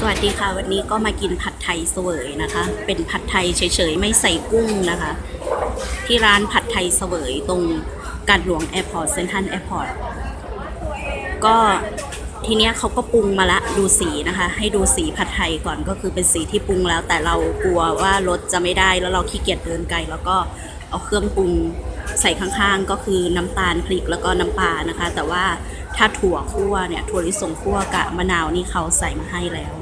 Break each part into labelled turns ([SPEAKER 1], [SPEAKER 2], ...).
[SPEAKER 1] สวัสดีค่ะวันนี้ก็มากินผัดไทยเสวยนะคะ เป็นผัดไทยเฉยๆ ไม่ใส่กุ้งนะคะ ที่ร้านผัดไทยเสวยตรงการหลวงแอร์พอร์ตเซนทันแอร์พอร์ตก็ทีเนี้ยเขาก็ปรุงมาละดูสีนะคะ ให้ดูสีผัดไทยก่อนก็คือเป็นสีที่ปรุงแล้ว แต่เรากลัวว่ารสจะไม่ได้แล้วเราขี้เกียจเดินไกลแล้วก็เอาเครื่องปรุงใส่ข้างๆ ก็คือน้ำตาลพริกแล้วก็น้ำปลานะคะ แต่ว่าถ้าถั่วคั่วเนี่ยถั่วลิสงคั่วกับมะนาวนี่เขาใส่มาให้แล้ว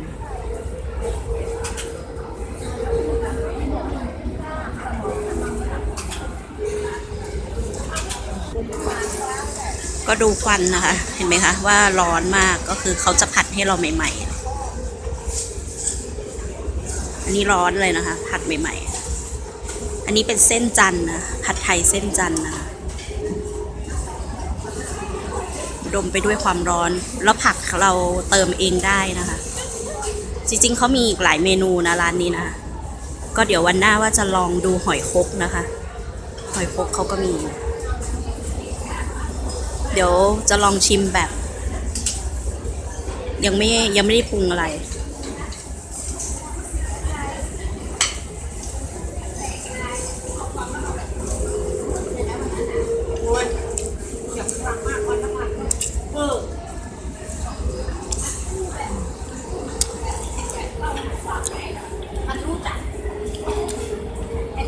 [SPEAKER 1] ก็ดูควันนะคะ เห็นไหมคะ ว่าร้อนมากก็คือเขาจะผัดให้เราใหม่ๆ อันนี้ร้อนเลยนะคะ ผัดใหม่ ๆ อันนี้เป็นเส้นจันนะผัดไทยเส้นจันนะคะดมไปด้วยความร้อน แล้วผักเราเติมเองได้นะคะ จริงๆเขามีอีกหลายเมนูนะร้านนี้นะคะก็เดี๋ยววันหน้าว่าจะลองดูหอยคกนะคะ หอยคกเขาก็มี เดี๋ยวจะลองชิมแบบ ยังไม่ยังไม่ได้ปรุงอะไร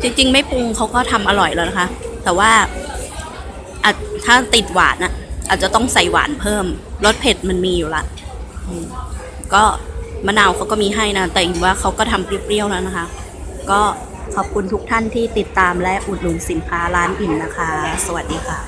[SPEAKER 1] จริงๆ ไม่ปรุงเขาก็ทำอร่อยแล้วนะคะ แต่ว่า ถ้าติดหวานอะอาจจะต้องใส่หวานเพิ่มรสเผ็ดมันมีอยู่ละก็มะนาวเขาก็มีให้นะ แต่อีกว่าเขาก็ทำเปรี้ยวๆแล้วนะคะ ก็ขอบคุณทุกท่านที่ติดตามและอุดหนุนสินค้าร้านอิ่มนะคะ สวัสดีค่ะ